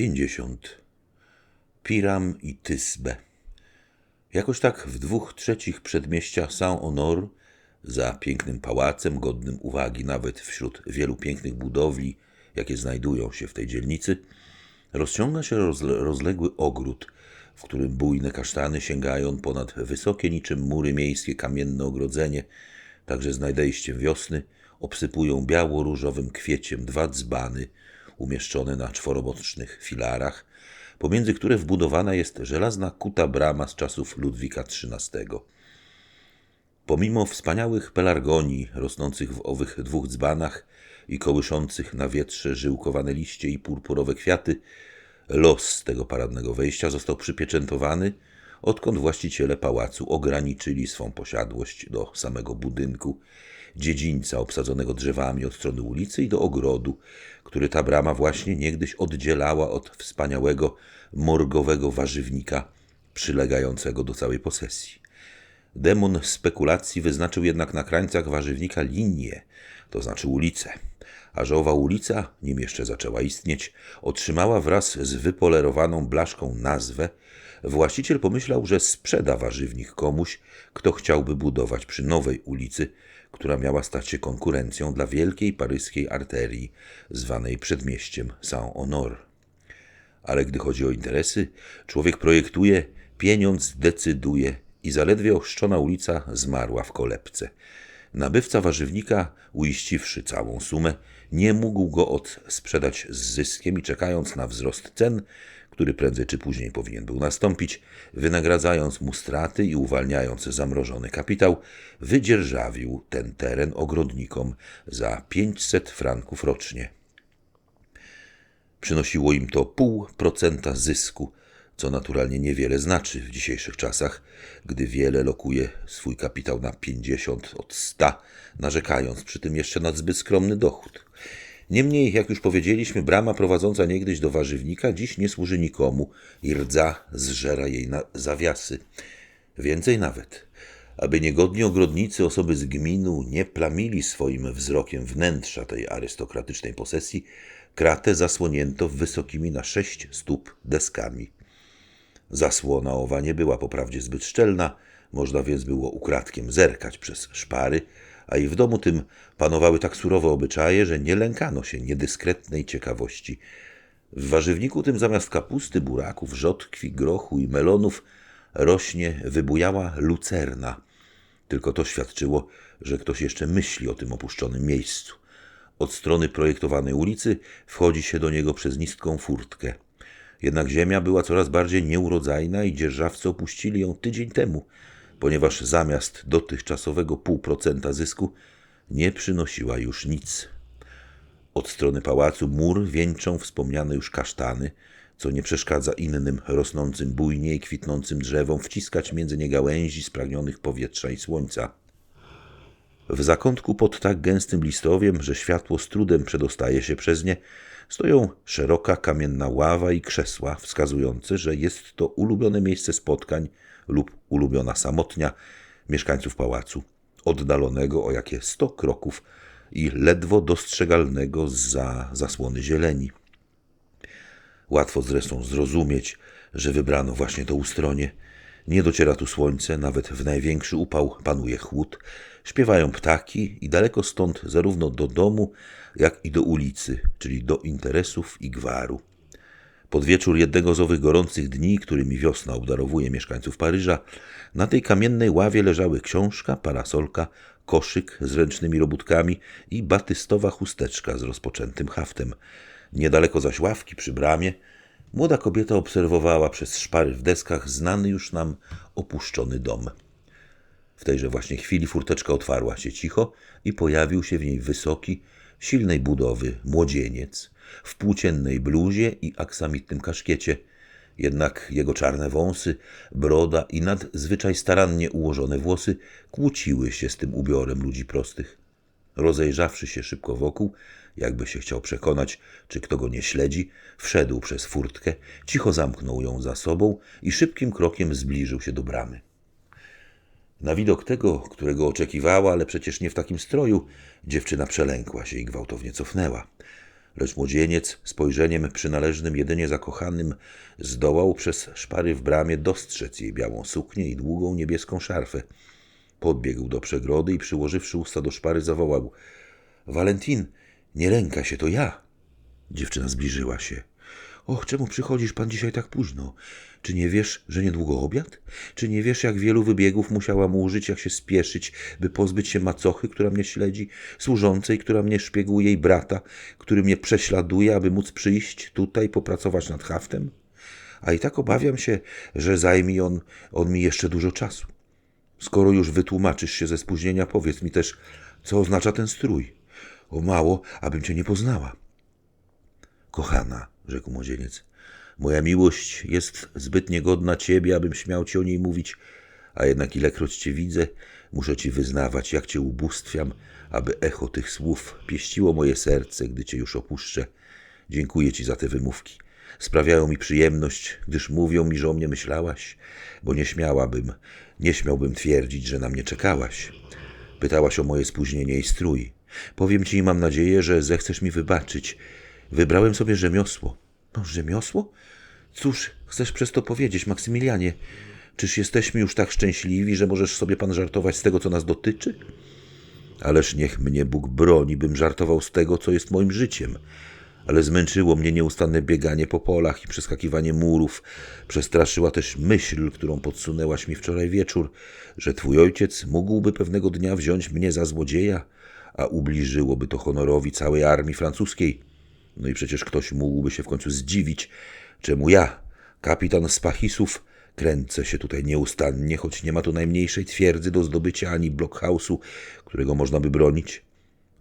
50. Piram i Tysbe. Jakoś tak w dwóch trzecich przedmieścia Saint-Honor, za pięknym pałacem, godnym uwagi nawet wśród wielu pięknych budowli, jakie znajdują się w tej dzielnicy, rozciąga się rozle rozległy ogród, w którym bujne kasztany sięgają ponad wysokie niczym mury miejskie kamienne ogrodzenie, także z nadejściem wiosny obsypują biało-różowym kwieciem dwa dzbany, umieszczone na czworobocznych filarach, pomiędzy które wbudowana jest żelazna kuta brama z czasów Ludwika XIII. Pomimo wspaniałych pelargonii rosnących w owych dwóch dzbanach i kołyszących na wietrze żyłkowane liście i purpurowe kwiaty, los tego paradnego wejścia został przypieczętowany, odkąd właściciele pałacu ograniczyli swą posiadłość do samego budynku dziedzińca obsadzonego drzewami od strony ulicy i do ogrodu, który ta brama właśnie niegdyś oddzielała od wspaniałego morgowego warzywnika przylegającego do całej posesji. Demon spekulacji wyznaczył jednak na krańcach warzywnika linię, to znaczy ulicę. A że owa ulica, nim jeszcze zaczęła istnieć, otrzymała wraz z wypolerowaną blaszką nazwę, właściciel pomyślał, że sprzeda warzywnik komuś, kto chciałby budować przy nowej ulicy, która miała stać się konkurencją dla wielkiej paryskiej arterii, zwanej przedmieściem Saint-Honor. Ale gdy chodzi o interesy, człowiek projektuje, pieniądz decyduje i zaledwie ochrzczona ulica zmarła w kolebce. Nabywca warzywnika, uiściwszy całą sumę, nie mógł go odsprzedać z zyskiem i czekając na wzrost cen, który prędzej czy później powinien był nastąpić, wynagradzając mu straty i uwalniając zamrożony kapitał, wydzierżawił ten teren ogrodnikom za 500 franków rocznie. Przynosiło im to pół procenta zysku, co naturalnie niewiele znaczy w dzisiejszych czasach, gdy wiele lokuje swój kapitał na 50 od 100, narzekając przy tym jeszcze na zbyt skromny dochód. Niemniej, jak już powiedzieliśmy, brama prowadząca niegdyś do warzywnika dziś nie służy nikomu i rdza zżera jej na zawiasy. Więcej nawet, aby niegodni ogrodnicy, osoby z gminu nie plamili swoim wzrokiem wnętrza tej arystokratycznej posesji, kratę zasłonięto wysokimi na sześć stóp deskami. Zasłona owa nie była poprawdzie zbyt szczelna, można więc było ukradkiem zerkać przez szpary, a i w domu tym panowały tak surowe obyczaje, że nie lękano się niedyskretnej ciekawości. W warzywniku tym zamiast kapusty, buraków, rzodkwi, grochu i melonów rośnie wybujała lucerna. Tylko to świadczyło, że ktoś jeszcze myśli o tym opuszczonym miejscu. Od strony projektowanej ulicy wchodzi się do niego przez niską furtkę. Jednak ziemia była coraz bardziej nieurodzajna i dzierżawcy opuścili ją tydzień temu, ponieważ zamiast dotychczasowego pół procenta zysku nie przynosiła już nic. Od strony pałacu mur wieńczą wspomniane już kasztany, co nie przeszkadza innym rosnącym bujnie i kwitnącym drzewom wciskać między nie gałęzi spragnionych powietrza i słońca. W zakątku pod tak gęstym listowiem, że światło z trudem przedostaje się przez nie, stoją szeroka kamienna ława i krzesła, wskazujące, że jest to ulubione miejsce spotkań lub ulubiona samotnia mieszkańców pałacu, oddalonego o jakie sto kroków i ledwo dostrzegalnego za zasłony zieleni. Łatwo zresztą zrozumieć, że wybrano właśnie to ustronie. Nie dociera tu słońce, nawet w największy upał panuje chłód, śpiewają ptaki i daleko stąd zarówno do domu, jak i do ulicy, czyli do interesów i gwaru. Pod wieczór jednego z owych gorących dni, którymi wiosna obdarowuje mieszkańców Paryża, na tej kamiennej ławie leżały książka, parasolka, koszyk z ręcznymi robótkami i batystowa chusteczka z rozpoczętym haftem. Niedaleko zaś ławki przy bramie młoda kobieta obserwowała przez szpary w deskach znany już nam opuszczony dom. W tejże właśnie chwili furteczka otwarła się cicho i pojawił się w niej wysoki, silnej budowy młodzieniec w płóciennej bluzie i aksamitnym kaszkiecie. Jednak jego czarne wąsy, broda i nadzwyczaj starannie ułożone włosy kłóciły się z tym ubiorem ludzi prostych. Rozejrzawszy się szybko wokół, jakby się chciał przekonać, czy kto go nie śledzi, wszedł przez furtkę, cicho zamknął ją za sobą i szybkim krokiem zbliżył się do bramy. Na widok tego, którego oczekiwała, ale przecież nie w takim stroju, dziewczyna przelękła się i gwałtownie cofnęła. lecz młodzieniec, spojrzeniem przynależnym jedynie zakochanym, zdołał przez szpary w bramie dostrzec jej białą suknię i długą niebieską szarfę. Podbiegł do przegrody i przyłożywszy usta do szpary zawołał Walentin, nie lęka się, to ja. Dziewczyna zbliżyła się. Och, czemu przychodzisz pan dzisiaj tak późno? Czy nie wiesz, że niedługo obiad? Czy nie wiesz, jak wielu wybiegów musiałam użyć, jak się spieszyć, by pozbyć się macochy, która mnie śledzi, służącej, która mnie szpieguje i brata, który mnie prześladuje, aby móc przyjść tutaj, popracować nad haftem? A i tak obawiam się, że zajmie on, on mi jeszcze dużo czasu. Skoro już wytłumaczysz się ze spóźnienia, powiedz mi też, co oznacza ten strój. O mało, abym cię nie poznała. Kochana, rzekł młodzieniec, moja miłość jest zbyt niegodna ciebie, abym śmiał ci o niej mówić, a jednak ilekroć cię widzę, muszę ci wyznawać, jak cię ubóstwiam, aby echo tych słów pieściło moje serce, gdy cię już opuszczę. Dziękuję ci za te wymówki. Sprawiają mi przyjemność, gdyż mówią mi, że o mnie myślałaś, bo nie śmiałabym, nie śmiałbym twierdzić, że na mnie czekałaś. Pytałaś o moje spóźnienie i strój. Powiem ci i mam nadzieję, że zechcesz mi wybaczyć. Wybrałem sobie rzemiosło. No, rzemiosło? Cóż chcesz przez to powiedzieć, Maksymilianie? Czyż jesteśmy już tak szczęśliwi, że możesz sobie pan żartować z tego, co nas dotyczy? Ależ niech mnie Bóg broni, bym żartował z tego, co jest moim życiem. Ale zmęczyło mnie nieustanne bieganie po polach i przeskakiwanie murów. Przestraszyła też myśl, którą podsunęłaś mi wczoraj wieczór, że twój ojciec mógłby pewnego dnia wziąć mnie za złodzieja, a ubliżyłoby to honorowi całej armii francuskiej. No i przecież ktoś mógłby się w końcu zdziwić, czemu ja, kapitan Spachisów, kręcę się tutaj nieustannie, choć nie ma tu najmniejszej twierdzy do zdobycia ani blockhouse'u, którego można by bronić.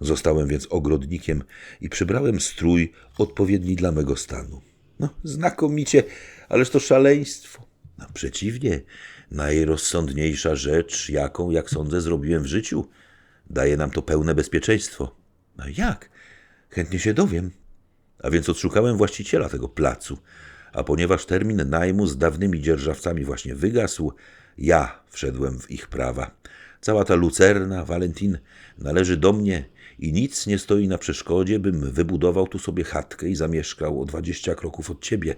Zostałem więc ogrodnikiem i przybrałem strój odpowiedni dla mego stanu. No, znakomicie, ależ to szaleństwo. No, przeciwnie, najrozsądniejsza rzecz, jaką, jak sądzę, zrobiłem w życiu. Daje nam to pełne bezpieczeństwo. No jak? Chętnie się dowiem. A więc odszukałem właściciela tego placu, a ponieważ termin najmu z dawnymi dzierżawcami właśnie wygasł, ja wszedłem w ich prawa. Cała ta lucerna, Valentin, należy do mnie i nic nie stoi na przeszkodzie, bym wybudował tu sobie chatkę i zamieszkał o dwadzieścia kroków od ciebie.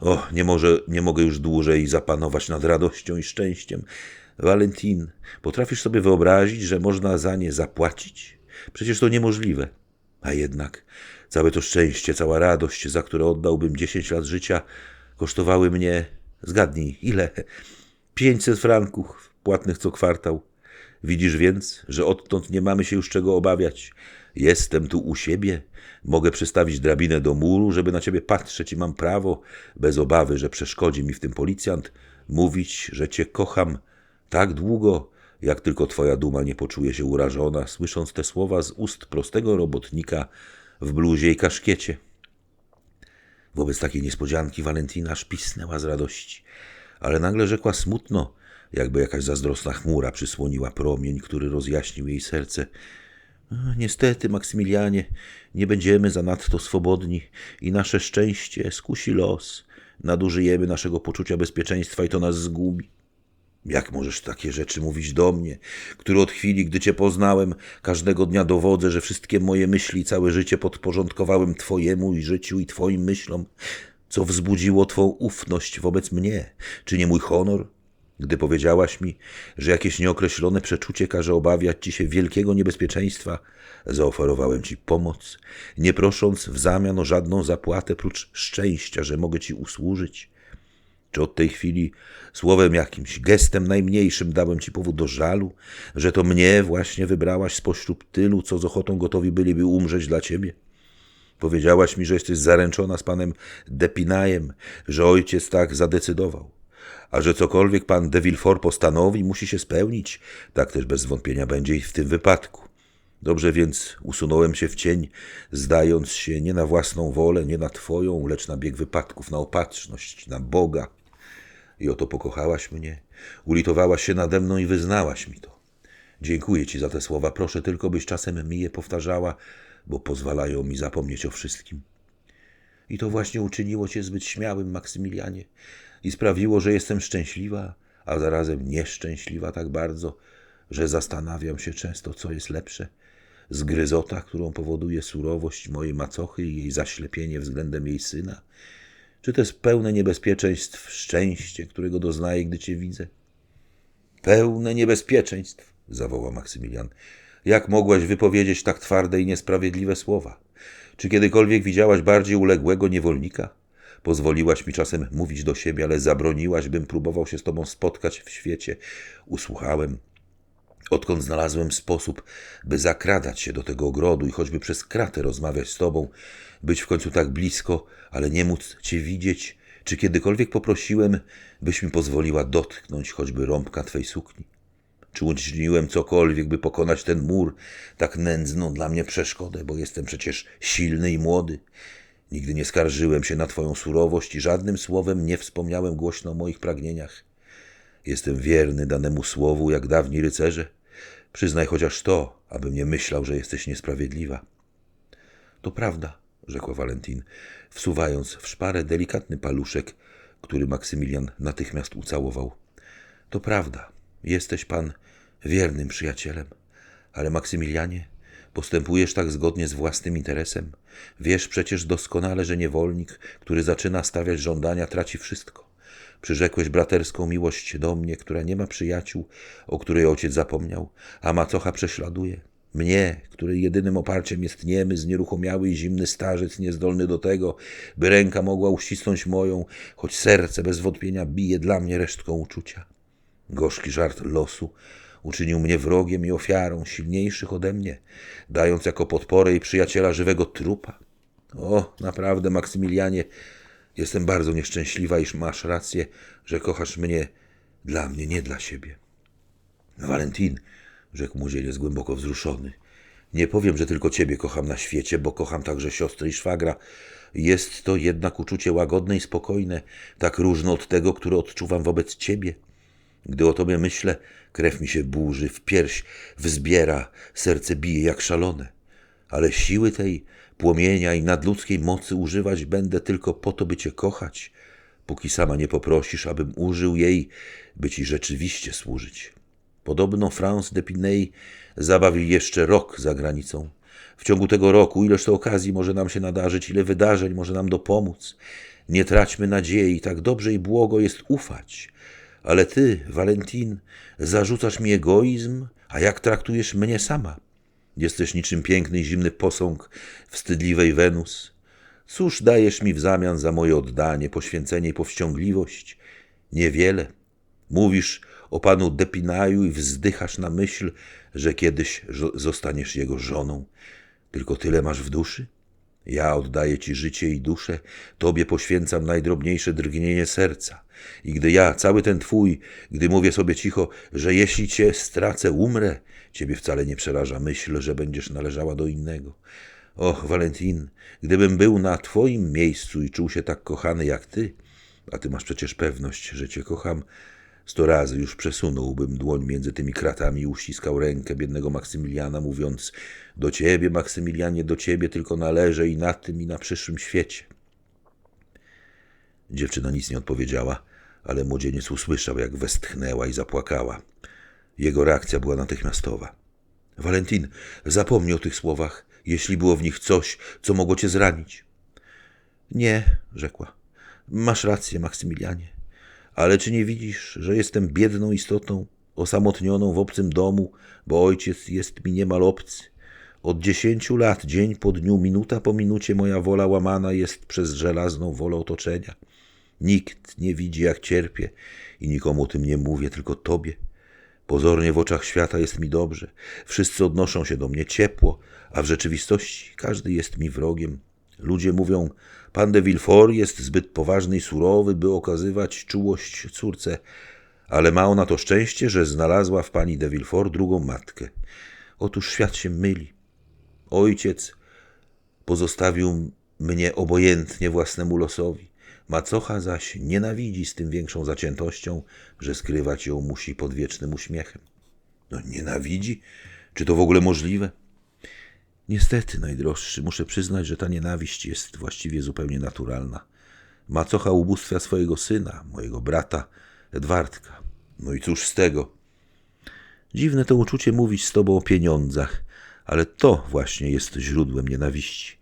O, nie, może, nie mogę już dłużej zapanować nad radością i szczęściem. Valentin, potrafisz sobie wyobrazić, że można za nie zapłacić? Przecież to niemożliwe. A jednak całe to szczęście, cała radość, za które oddałbym dziesięć lat życia, kosztowały mnie, zgadnij, ile? Pięćset franków płatnych co kwartał. Widzisz więc, że odtąd nie mamy się już czego obawiać. Jestem tu u siebie, mogę przystawić drabinę do muru, żeby na ciebie patrzeć i mam prawo, bez obawy, że przeszkodzi mi w tym policjant, mówić, że cię kocham tak długo, jak tylko twoja duma nie poczuje się urażona, słysząc te słowa z ust prostego robotnika w bluzie i kaszkiecie. Wobec takiej niespodzianki Walentina szpisnęła z radości, ale nagle rzekła smutno, jakby jakaś zazdrosna chmura przysłoniła promień, który rozjaśnił jej serce. Niestety, Maksymilianie, nie będziemy zanadto swobodni i nasze szczęście skusi los. Nadużyjemy naszego poczucia bezpieczeństwa i to nas zgubi. Jak możesz takie rzeczy mówić do mnie, który od chwili, gdy cię poznałem, każdego dnia dowodzę, że wszystkie moje myśli, całe życie podporządkowałem twojemu i życiu i twoim myślom? Co wzbudziło twą ufność wobec mnie? Czy nie mój honor? Gdy powiedziałaś mi, że jakieś nieokreślone przeczucie każe obawiać ci się wielkiego niebezpieczeństwa, zaoferowałem ci pomoc, nie prosząc w zamian o żadną zapłatę prócz szczęścia, że mogę ci usłużyć. Czy od tej chwili słowem jakimś, gestem najmniejszym dałem ci powód do żalu, że to mnie właśnie wybrałaś spośród tylu, co z ochotą gotowi byliby umrzeć dla ciebie? Powiedziałaś mi, że jesteś zaręczona z panem Depinajem, że ojciec tak zadecydował. A że cokolwiek pan de Villefort postanowi, musi się spełnić, tak też bez wątpienia będzie i w tym wypadku. Dobrze więc usunąłem się w cień, zdając się nie na własną wolę, nie na twoją, lecz na bieg wypadków, na opatrzność, na Boga. I oto pokochałaś mnie, ulitowałaś się nade mną i wyznałaś mi to. Dziękuję ci za te słowa, proszę tylko, byś czasem mi je powtarzała, bo pozwalają mi zapomnieć o wszystkim. I to właśnie uczyniło cię zbyt śmiałym, Maksymilianie, i sprawiło, że jestem szczęśliwa, a zarazem nieszczęśliwa tak bardzo, że zastanawiam się często, co jest lepsze. zgryzota, którą powoduje surowość mojej macochy i jej zaślepienie względem jej syna? Czy to jest pełne niebezpieczeństw szczęście, którego doznaję, gdy cię widzę? Pełne niebezpieczeństw, zawołał Maksymilian. Jak mogłaś wypowiedzieć tak twarde i niesprawiedliwe słowa? Czy kiedykolwiek widziałaś bardziej uległego niewolnika? Pozwoliłaś mi czasem mówić do siebie, ale zabroniłaś, bym próbował się z tobą spotkać w świecie. Usłuchałem, odkąd znalazłem sposób, by zakradać się do tego ogrodu i choćby przez kratę rozmawiać z tobą, być w końcu tak blisko, ale nie móc cię widzieć, czy kiedykolwiek poprosiłem, byś mi pozwoliła dotknąć choćby rąbka twej sukni? Czy uczyniłem cokolwiek, by pokonać ten mur, tak nędzną dla mnie przeszkodę, bo jestem przecież silny i młody? Nigdy nie skarżyłem się na Twoją surowość i żadnym słowem nie wspomniałem głośno o moich pragnieniach. Jestem wierny danemu słowu, jak dawni rycerze. Przyznaj chociaż to, abym nie myślał, że jesteś niesprawiedliwa. To prawda, rzekła Valentin, wsuwając w szparę delikatny paluszek, który Maksymilian natychmiast ucałował. To prawda, jesteś pan wiernym przyjacielem, ale Maksymilianie, postępujesz tak zgodnie z własnym interesem. Wiesz przecież doskonale, że niewolnik, który zaczyna stawiać żądania, traci wszystko. Przyrzekłeś braterską miłość do mnie, która nie ma przyjaciół, o której ojciec zapomniał, a macocha prześladuje. Mnie, której jedynym oparciem jest niemy, znieruchomiały i zimny starzec, niezdolny do tego, by ręka mogła uścisnąć moją, choć serce bez wątpienia bije dla mnie resztką uczucia. Gorzki żart losu uczynił mnie wrogiem i ofiarą silniejszych ode mnie, dając jako podporę i przyjaciela żywego trupa. O, naprawdę, Maksymilianie, jestem bardzo nieszczęśliwa, iż masz rację, że kochasz mnie dla mnie, nie dla siebie. Valentin, rzekł młodzieniec głęboko wzruszony, nie powiem, że tylko ciebie kocham na świecie, bo kocham także siostry i szwagra. Jest to jednak uczucie łagodne i spokojne, tak różne od tego, które odczuwam wobec ciebie. Gdy o tobie myślę, krew mi się burzy, w pierś wzbiera, serce bije jak szalone. Ale siły tej płomienia i nadludzkiej mocy używać będę tylko po to, by cię kochać, póki sama nie poprosisz, abym użył jej, by ci rzeczywiście służyć. Podobno France de Pinay zabawił jeszcze rok za granicą. W ciągu tego roku, ileż to okazji może nam się nadarzyć, ile wydarzeń może nam dopomóc. Nie traćmy nadziei, tak dobrze i błogo jest ufać. Ale ty, Valentin, zarzucasz mi egoizm, a jak traktujesz mnie sama? Jesteś niczym piękny i zimny posąg wstydliwej Wenus. Cóż dajesz mi w zamian za moje oddanie, poświęcenie i powściągliwość? Niewiele. Mówisz o panu Depinaju i wzdychasz na myśl, że kiedyś zostaniesz jego żoną. Tylko tyle masz w duszy? Ja oddaję ci życie i duszę, tobie poświęcam najdrobniejsze drgnienie serca. I gdy ja, cały ten twój, gdy mówię sobie cicho, że jeśli cię stracę, umrę, ciebie wcale nie przeraża myśl, że będziesz należała do innego. Och, Valentin, gdybym był na twoim miejscu i czuł się tak kochany jak ty, a ty masz przecież pewność, że cię kocham, sto razy już przesunąłbym dłoń między tymi kratami i uściskał rękę biednego Maksymiliana, mówiąc do ciebie, Maksymilianie, do ciebie tylko należę i na tym, i na przyszłym świecie. Dziewczyna nic nie odpowiedziała, ale młodzieniec usłyszał, jak westchnęła i zapłakała. Jego reakcja była natychmiastowa. Valentin, zapomnij o tych słowach, jeśli było w nich coś, co mogło cię zranić. Nie, rzekła. Masz rację, Maksymilianie. Ale czy nie widzisz, że jestem biedną istotą, osamotnioną w obcym domu, bo ojciec jest mi niemal obcy? Od dziesięciu lat, dzień po dniu, minuta po minucie moja wola łamana jest przez żelazną wolę otoczenia. Nikt nie widzi, jak cierpię i nikomu o tym nie mówię, tylko tobie. Pozornie w oczach świata jest mi dobrze. Wszyscy odnoszą się do mnie ciepło, a w rzeczywistości każdy jest mi wrogiem. Ludzie mówią, pan de Villefort jest zbyt poważny i surowy, by okazywać czułość córce, ale ma ona to szczęście, że znalazła w pani de Villefort drugą matkę. Otóż świat się myli. Ojciec pozostawił mnie obojętnie własnemu losowi. Macocha zaś nienawidzi z tym większą zaciętością, że skrywać ją musi pod wiecznym uśmiechem. No nienawidzi? Czy to w ogóle możliwe? Niestety, najdroższy, muszę przyznać, że ta nienawiść jest właściwie zupełnie naturalna. Macocha ubóstwia swojego syna, mojego brata, Edwardka. No i cóż z tego? Dziwne to uczucie mówić z tobą o pieniądzach, Ale to właśnie jest źródłem nienawiści.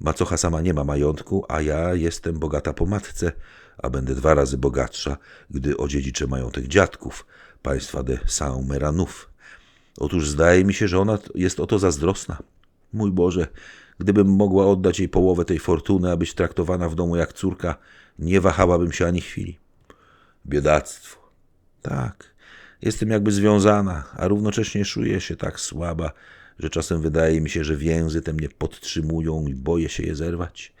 Macocha sama nie ma majątku, a ja jestem bogata po matce, a będę dwa razy bogatsza, gdy odziedziczę majątek dziadków, państwa de Saint-Meranów. Otóż zdaje mi się, że ona jest o to zazdrosna. Mój Boże, gdybym mogła oddać jej połowę tej fortuny, a być traktowana w domu jak córka, nie wahałabym się ani chwili. Biedactwo. Tak, jestem jakby związana, a równocześnie czuję się tak słaba, że czasem wydaje mi się, że więzy te mnie podtrzymują i boję się je zerwać.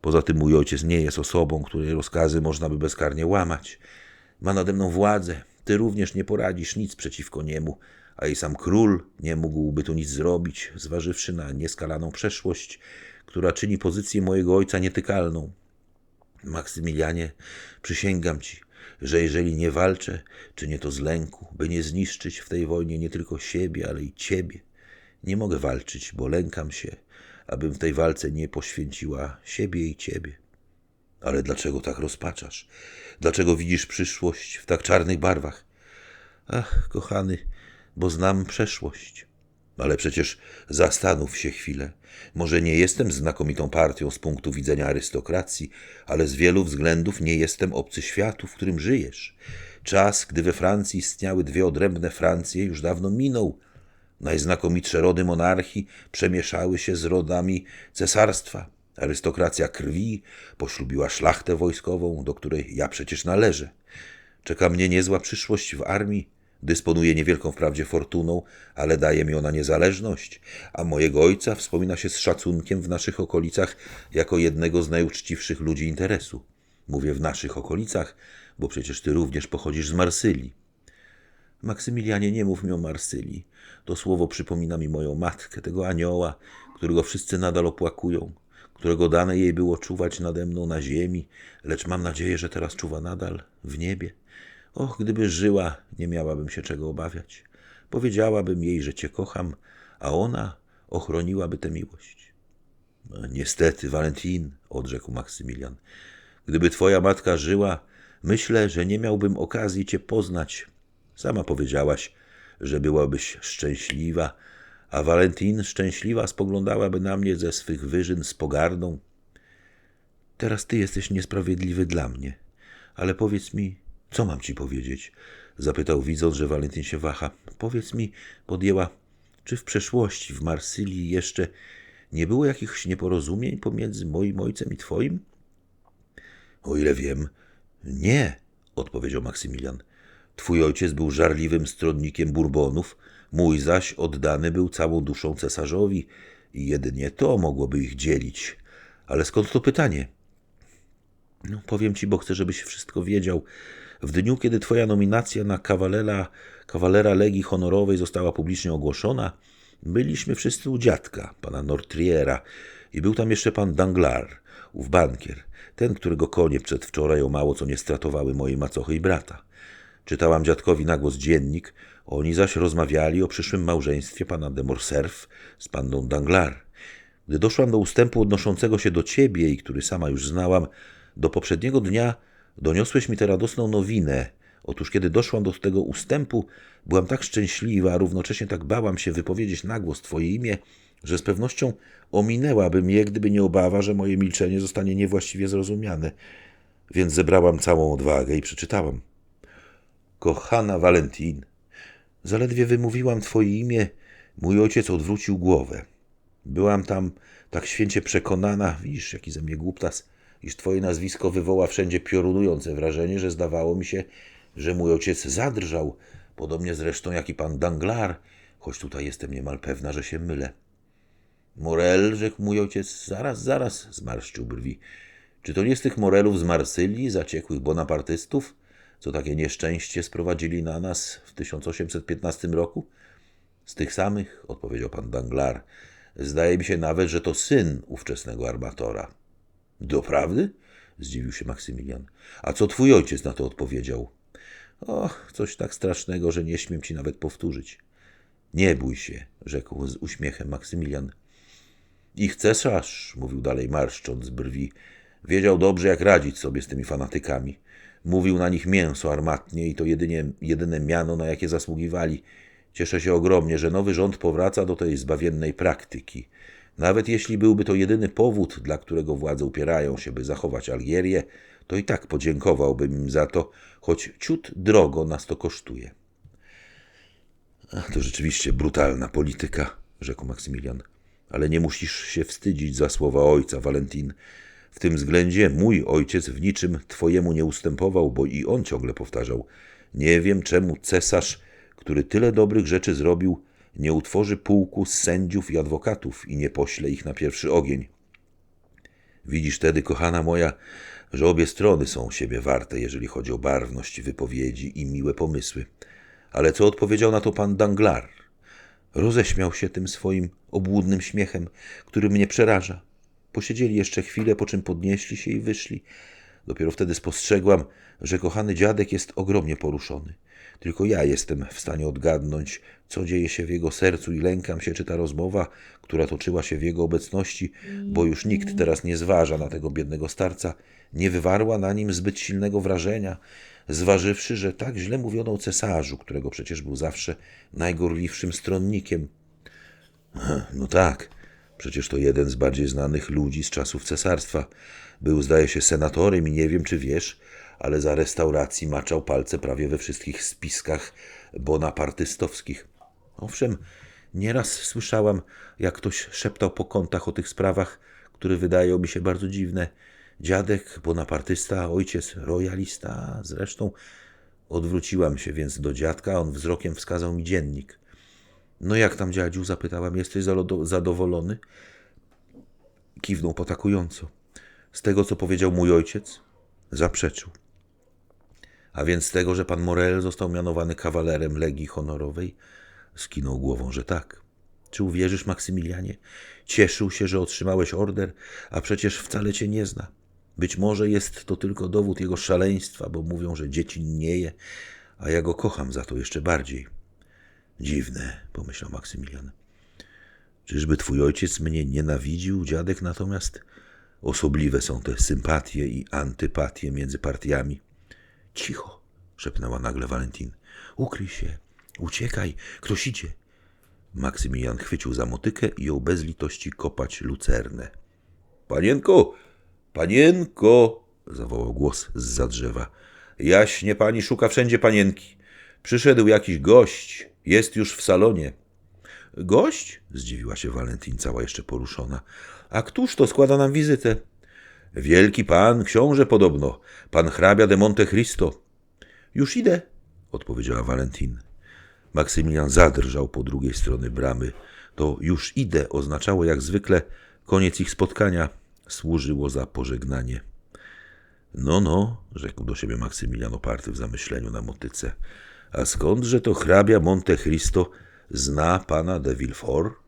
Poza tym mój ojciec nie jest osobą, której rozkazy można by bezkarnie łamać. Ma nade mną władzę. Ty również nie poradzisz nic przeciwko niemu, a i sam król nie mógłby tu nic zrobić, zważywszy na nieskalaną przeszłość, która czyni pozycję mojego ojca nietykalną. Maksymilianie, przysięgam ci, że jeżeli nie walczę, czynię to z lęku, by nie zniszczyć w tej wojnie nie tylko siebie, ale i ciebie. Nie mogę walczyć, bo lękam się, abym w tej walce nie poświęciła siebie i ciebie. Ale dlaczego tak rozpaczasz? Dlaczego widzisz przyszłość w tak czarnych barwach? Ach, kochany, bo znam przeszłość. Ale przecież zastanów się chwilę. Może nie jestem znakomitą partią z punktu widzenia arystokracji, ale z wielu względów nie jestem obcy światu, w którym żyjesz. Czas, gdy we Francji istniały dwie odrębne Francje, już dawno minął. Najznakomitsze rody monarchii przemieszały się z rodami cesarstwa. Arystokracja krwi poślubiła szlachtę wojskową, do której ja przecież należę. Czeka mnie niezła przyszłość w armii. Dysponuję niewielką wprawdzie fortuną, ale daje mi ona niezależność, a mojego ojca wspomina się z szacunkiem w naszych okolicach jako jednego z najuczciwszych ludzi interesu. Mówię w naszych okolicach, bo przecież ty również pochodzisz z Marsylii. Maksymilianie, nie mów mi o Marsylii. To słowo przypomina mi moją matkę, tego anioła, którego wszyscy nadal opłakują, którego dane jej było czuwać nade mną na ziemi, lecz mam nadzieję, że teraz czuwa nadal w niebie. Och, gdyby żyła, nie miałabym się czego obawiać. Powiedziałabym jej, że cię kocham, a ona ochroniłaby tę miłość. No, niestety, Valentin, odrzekł Maksymilian, gdyby twoja matka żyła, myślę, że nie miałbym okazji cię poznać. Sama powiedziałaś, że byłabyś szczęśliwa, a Valentin szczęśliwa spoglądałaby na mnie ze swych wyżyn z pogardą. Teraz ty jesteś niesprawiedliwy dla mnie, ale powiedz mi, co mam ci powiedzieć? Zapytał, widząc, że Walentyn się waha. Powiedz mi, podjęła, czy w przeszłości w Marsylii jeszcze nie było jakichś nieporozumień pomiędzy moim ojcem i twoim? O ile wiem, nie, odpowiedział Maksymilian. Twój ojciec był żarliwym stronnikiem Burbonów, mój zaś oddany był całą duszą cesarzowi i jedynie to mogłoby ich dzielić. Ale skąd to pytanie? No, powiem ci, bo chcę, żebyś wszystko wiedział. W dniu, kiedy twoja nominacja na kawalera, kawalera Legii Honorowej została publicznie ogłoszona, byliśmy wszyscy u dziadka, pana Nortriera, i był tam jeszcze pan Danglar, ów bankier, ten, którego konie przedwczoraj o mało co nie stratowały mojej macochy i brata. Czytałam dziadkowi na głos dziennik, oni zaś rozmawiali o przyszłym małżeństwie pana de Morcerf z panną Danglar. Gdy doszłam do ustępu odnoszącego się do ciebie i który sama już znałam, do poprzedniego dnia doniosłeś mi tę radosną nowinę. Otóż kiedy doszłam do tego ustępu, byłam tak szczęśliwa, a równocześnie tak bałam się wypowiedzieć na głos twoje imię, że z pewnością ominęłabym je, gdyby nie obawa, że moje milczenie zostanie niewłaściwie zrozumiane. Więc zebrałam całą odwagę i przeczytałam. Kochana Valentin, zaledwie wymówiłam twoje imię, mój ojciec odwrócił głowę. Byłam tam tak święcie przekonana, widzisz, jaki ze mnie głuptas, iż twoje nazwisko wywoła wszędzie piorunujące wrażenie, że zdawało mi się, że mój ojciec zadrżał, podobnie zresztą jak i pan Danglar, choć tutaj jestem niemal pewna, że się mylę. Morel, rzekł mój ojciec, zaraz, zaraz, zmarszczył brwi. Czy to nie z tych Morelów z Marsylii, zaciekłych bonapartystów, co takie nieszczęście sprowadzili na nas w 1815 roku? Z tych samych, odpowiedział pan Danglar. Zdaje mi się nawet, że to syn ówczesnego armatora. Doprawdy? Zdziwił się Maksymilian. A co twój ojciec na to odpowiedział? Och, coś tak strasznego, że nie śmiem ci nawet powtórzyć. Nie bój się, rzekł z uśmiechem Maksymilian. Ich cesarz, mówił dalej marszcząc brwi, wiedział dobrze, jak radzić sobie z tymi fanatykami. Mówił na nich mięso armatnie i to jedynie, jedyne miano, na jakie zasługiwali. Cieszę się ogromnie, że nowy rząd powraca do tej zbawiennej praktyki. Nawet jeśli byłby to jedyny powód, dla którego władze upierają się, by zachować Algierię, to i tak podziękowałbym im za to, choć ciut drogo nas to kosztuje. Ach, to rzeczywiście brutalna polityka, rzekł Maksymilian. Ale nie musisz się wstydzić za słowa ojca, Valentin. W tym względzie mój ojciec w niczym twojemu nie ustępował, bo i on ciągle powtarzał: Nie wiem, czemu cesarz, który tyle dobrych rzeczy zrobił, nie utworzy pułku z sędziów i adwokatów i nie pośle ich na pierwszy ogień. Widzisz tedy, kochana moja, że obie strony są siebie warte, jeżeli chodzi o barwność wypowiedzi i miłe pomysły. Ale co odpowiedział na to pan Danglar? Roześmiał się tym swoim obłudnym śmiechem, który mnie przeraża. Posiedzieli jeszcze chwilę, po czym podnieśli się i wyszli. Dopiero wtedy spostrzegłam, że kochany dziadek jest ogromnie poruszony. Tylko ja jestem w stanie odgadnąć, co dzieje się w jego sercu i lękam się, czy ta rozmowa, która toczyła się w jego obecności, bo już nikt teraz nie zważa na tego biednego starca, nie wywarła na nim zbyt silnego wrażenia, zważywszy, że tak źle mówiono o cesarzu, którego przecież był zawsze najgorliwszym stronnikiem. No tak, przecież to jeden z bardziej znanych ludzi z czasów cesarstwa. Był, zdaje się, senatorem i nie wiem, czy wiesz, ale za restauracji maczał palce prawie we wszystkich spiskach bonapartystowskich. Owszem, nieraz słyszałam, jak ktoś szeptał po kątach o tych sprawach, które wydają mi się bardzo dziwne. Dziadek bonapartysta, ojciec royalista, zresztą odwróciłam się więc do dziadka, on wzrokiem wskazał mi dziennik. No jak tam dziadziu? zapytałam. Jesteś zadowolony? Kiwnął potakująco. Z tego, co powiedział mój ojciec, zaprzeczył. A więc tego, że pan Morel został mianowany kawalerem Legii Honorowej, skinął głową, że tak. Czy uwierzysz, Maksymilianie? Cieszył się, że otrzymałeś order, a przecież wcale cię nie zna. Być może jest to tylko dowód jego szaleństwa, bo mówią, że dzieci nieje, a ja go kocham za to jeszcze bardziej. Dziwne, pomyślał Maksymilian. Czyżby twój ojciec mnie nienawidził, dziadek natomiast? Osobliwe są te sympatie i antypatie między partiami. Cicho, szepnęła nagle Valentin. Ukryj się, uciekaj, ktoś idzie. Maksymilian chwycił za motykę i jął bez litości kopać lucernę. Panienko, panienko, zawołał głos z za drzewa. Jaśnie pani szuka wszędzie panienki. Przyszedł jakiś gość, jest już w salonie. Gość? zdziwiła się Valentin, cała jeszcze poruszona. A któż to składa nam wizytę? Wielki pan, książę podobno, pan hrabia de Monte Cristo. Już idę, odpowiedziała Valentin. Maksymilian zadrżał po drugiej stronie bramy. To już idę oznaczało jak zwykle koniec ich spotkania. Służyło za pożegnanie. No, no, rzekł do siebie Maksymilian oparty w zamyśleniu na motyce. A skądże to hrabia Monte Cristo zna pana de Villefort?